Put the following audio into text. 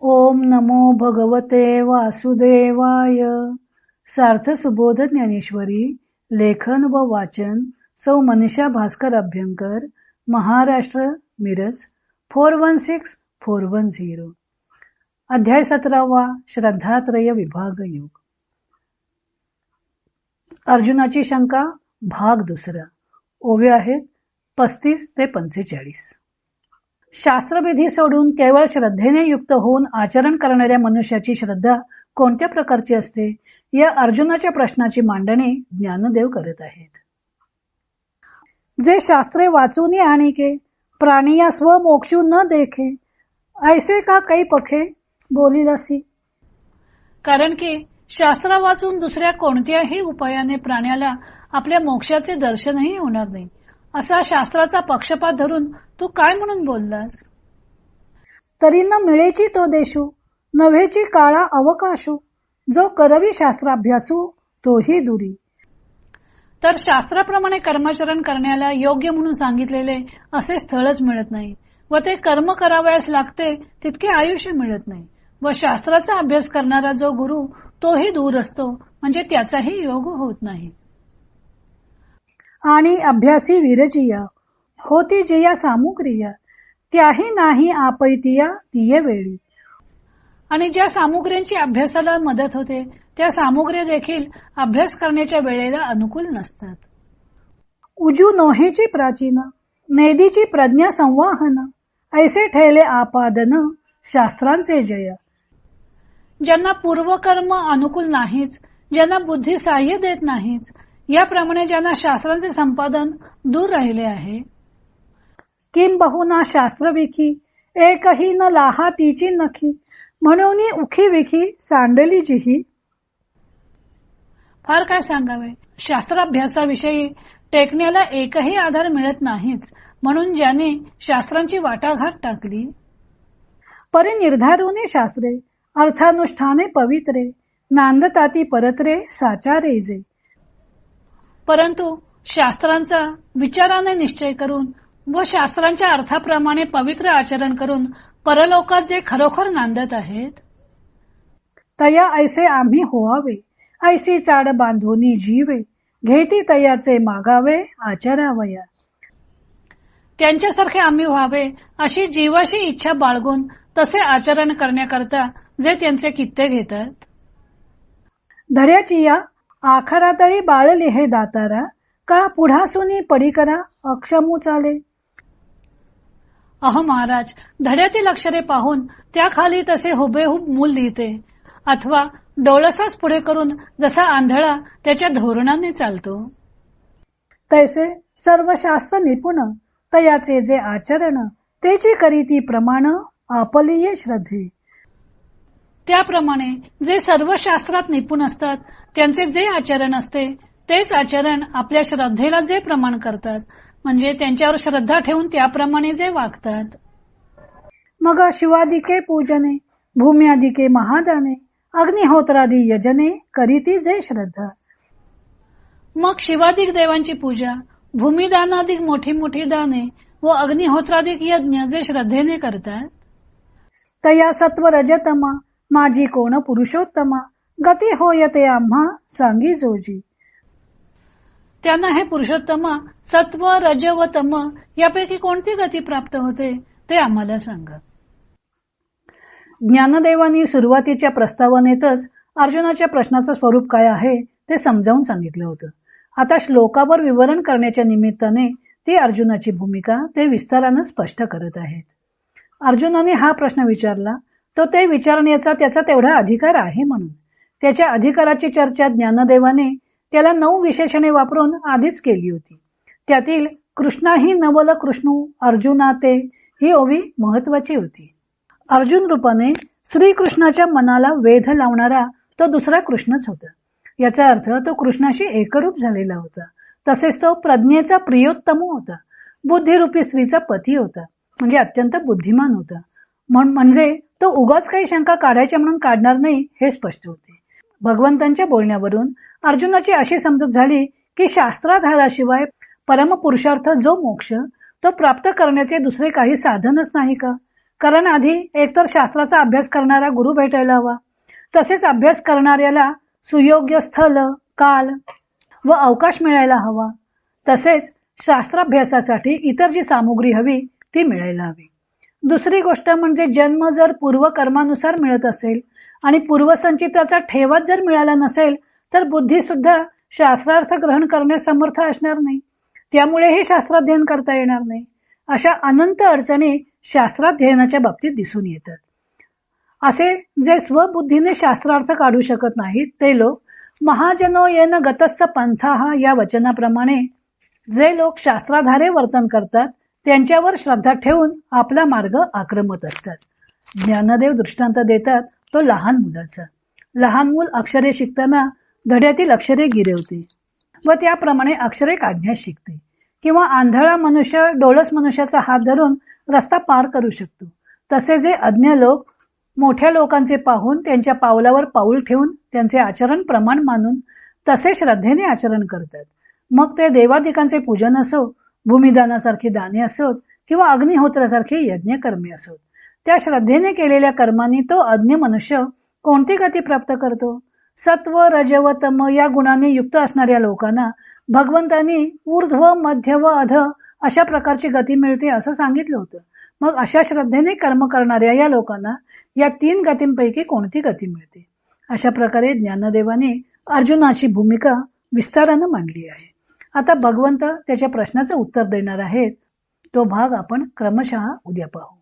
ओम नमो भगवते वासुदेवाय. सार्थ सुबोध ज्ञानेश्वरी लेखन व वाचन सौ Manisha Bhaskar Abhyankar Maharashtra Miraj four one six four one zero. अध्याय सतरावा श्रद्धात्रय विभाग योग. अर्जुनाची शंका भाग दुसरा. ओवे आहेत पस्तीस ते पंचेचाळीस. शास्त्रविधी सोडून केवळ श्रद्धेने युक्त होऊन आचरण करणाऱ्या मनुष्याची श्रद्धा कोणत्या प्रकारची असते? या अर्जुनाच्या प्रश्नाची मांडणी ज्ञानदेव करत आहेत. जे शास्त्रे वाचून आणिके प्राणिया स्व मोक्षू न देखे ऐसे का काही पखे बोलिलासी कारण की शास्त्र वाचून दुसऱ्या कोणत्याही उपायाने प्राण्याला आपल्या मोक्षाचे दर्शनही होणार नाही. असा शास्त्राचा पक्षपात धरून तू काय म्हणून बोललास? तरी न मिळेची तो देशू नव्हेची काळा अवकाशू जो करवी शास्त्राभ्यासू तोही दुरी. तर शास्त्राप्रमाणे कर्माचरण करण्याला योग्य म्हणून सांगितलेले असे स्थळच मिळत नाही व ते कर्म करावयास लागते तितके आयुष्य मिळत नाही व शास्त्राचा अभ्यास करणारा जो गुरु तोही दूर असतो म्हणजे त्याचाही योग होत नाही. आणि अभ्यासी विरजिया होती जिया सामुग्रिया त्याही नाही आपैतिया तिये वेळी. आणि ज्या सामुग्रींची अभ्यासाला मदत होते त्या सामुग्री देखील अभ्यास करण्याच्या वेळेला अनुकूल नसतात. उजू नोहेची प्राचीन मेदीची प्रज्ञा संवाहन ऐसे ठेले आपादन शास्त्रांचे जय. ज्यांना पूर्वकर्म अनुकूल नाहीच ज्यांना बुद्धी साह्य देत नाहीच याप्रमाणे ज्यांना शास्त्रांचे संपादन दूर राहिले आहे किम बहुना शास्त्र विखी एकही न लाहा तिची नखी म्हणून उखी विखी सांडली जिही. फार काय सांगावे? शास्त्राभ्यासाविषयी टेकण्याला एकही आधार मिळत नाहीच म्हणून ज्याने शास्त्रांची वाटाघाट टाकली. परी शास्त्रे अर्थानुष्ठाने पवित्रे नांदताती परत्रे साचारे जे. परंतु शास्त्रांचा विचाराने निश्चय करून व शास्त्रांच्या अर्थाप्रमाणे पवित्र आचरण करून परलोकात जे खरोखर नांदत आहेत? तया ऐसे आम्ही होवावे ऐसी चाड बांधोनी जीवे घेती तयाचे मागावे आचरावया. त्यांच्यासारखे आम्ही व्हावे अशी जीवाशी इच्छा बाळगून तसे आचरण करण्याकरता जे त्यांचे कित्ते घेतात? धड्याची या आखरातळी बाळली हे दातारा का पुढासुनी पडी करा अक्षमू चाले. अहो महाराज धड्यातील अक्षरे पाहून त्याखाली तसे हुबेहूब मूल लिहिते. अथवा डोळसाच पुढे करून जसा आंधळा त्याच्या धोरणाने चालतो. तैसे सर्व शास्त्र निपुण तयाचे जे आचरण तेची करीती प्रमाण आपलीय श्रद्धे. त्याप्रमाणे जे सर्व शास्त्रात निपुण असतात त्यांचे जे आचरण असते तेच आचरण आपल्या श्रद्धेला जे प्रमाण करतात म्हणजे त्यांच्यावर श्रद्धा ठेवून त्याप्रमाणे जे वागतात. मग शिवादिके पूजने भूम्यादिके महादाने अग्निहोत्रादी यजने करीती जे श्रद्धा. मग शिवादिक देवांची पूजा भूमिदानाधिक मोठी मोठी दाने व अग्निहोत्राधिक यज्ञ जे श्रद्धेने करतात? तया सत्व रजतमा माझी कोण पुरुषोत्तमा? गती होय ते आम्हा सांगी जोजी. त्यांना हे पुरुषोत्तमा सत्व रज व तम यापैकी कोणती गती प्राप्त होते? ते आम्हाला सांगा. ज्ञानदेवानी सुरुवातीच्या प्रस्तावनेतच अर्जुनाच्या प्रश्नाचं स्वरूप काय आहे ते समजावून सांगितलं होतं. आता श्लोकावर विवरण करण्याच्या निमित्ताने ती अर्जुनाची भूमिका ते विस्तारानं स्पष्ट करत आहेत. अर्जुनाने हा प्रश्न विचारला तो ते विचारण्याचा त्याचा तेवढा अधिकार आहे म्हणून. त्याच्या अधिकाराची चर्चा ज्ञानदेवाने त्याला नऊ विशेषणे वापरून आधीच केली होती. त्यातील कृष्णाही नवल कृष्णू अर्जुना ते ही ओवी महत्वाची होती. अर्जुन रूपाने श्रीकृष्णाच्या मनाला वेध लावणारा तो दुसरा कृष्णच होता. याचा अर्थ तो कृष्णाशी एकरूप झालेला होता. तसेच तो प्रज्ञेचा प्रियोत्तम होता. बुद्धिरूपी स्त्रीचा पती होता. म्हणजे अत्यंत बुद्धिमान होता. म्हणजे तो उगाच काही शंका काढायच्या म्हणून काढणार नाही हे स्पष्ट होते. भगवंतांच्या बोलण्यावरून अर्जुनाची अशी समजूत झाली की शास्त्राधाराशिवाय परमपुरुषार्थ जो मोक्ष तो प्राप्त करण्याचे दुसरे काही साधनच नाही का? कारण आधी एकतर शास्त्राचा अभ्यास करणारा गुरु भेटायला हवा. तसेच अभ्यास करणाऱ्याला सुयोग्य स्थल काल व अवकाश मिळायला हवा. तसेच शास्त्राभ्यासासाठी इतर जी सामुग्री हवी ती मिळायला हवी. दुसरी गोष्ट म्हणजे जन्म जर पूर्वकर्मानुसार मिळत असेल आणि पूर्वसंचिताचा ठेवाच जर मिळाला नसेल तर बुद्धी सुद्धा शास्त्रार्थ ग्रहण करण्यास समर्थ असणार नाही. त्यामुळे हे शास्त्राध्ययन करता येणार नाही. अशा अनंत अडचणी शास्त्राध्ययनाच्या बाबतीत दिसून येतात. असे जे स्वबुद्धीने शास्त्रार्थ काढू शकत नाहीत ते लोक महाजनो येन गतस्स पंथा या वचनाप्रमाणे जे लोक शास्त्राधारे वर्तन करतात त्यांच्यावर श्रद्धा ठेवून आपला मार्ग आक्रमत असतात. ज्ञानदेव दृष्टांत देतात तो लहान मुलाचा. लहान मूल अक्षरे शिकताना धड्यातील अक्षरे गिरवते व त्याप्रमाणे अक्षरे काढण्यास शिकते. किंवा आंधळा मनुष्य डोळस मनुष्याचा हात धरून रस्ता पार करू शकतो. तसे जे अज्ञ लोक मोठ्या लोकांचे पाहून त्यांच्या पावलावर पाऊल ठेवून त्यांचे आचरण प्रमाण मानून तसे श्रद्धेने आचरण करतात. मग ते देवादिकांचे पूजन असो भूमिदानासारखी दाने असोत किंवा अग्निहोत्रासारखे यज्ञ कर्मे असोत. त्या श्रद्धेने केलेल्या कर्मांनी तो अज्ञ मनुष्य कोणती गती प्राप्त करतो? सत्व रजवतम तम या गुणांनी युक्त असणाऱ्या लोकांना भगवंतांनी ऊर्ध्व मध्य व अध अशा प्रकारची गती मिळते असं सांगितलं होतं. मग अशा श्रद्धेने कर्म करणाऱ्या या लोकांना या तीन गतींपैकी कोणती गती मिळते? अशा प्रकारे ज्ञानदेवाने अर्जुनाची भूमिका विस्तारानं मांडली आहे. आता भगवंत त्याच्या प्रश्नाचं उत्तर देणार आहेत. तो भाग आपण क्रमशः उद्या पाहू.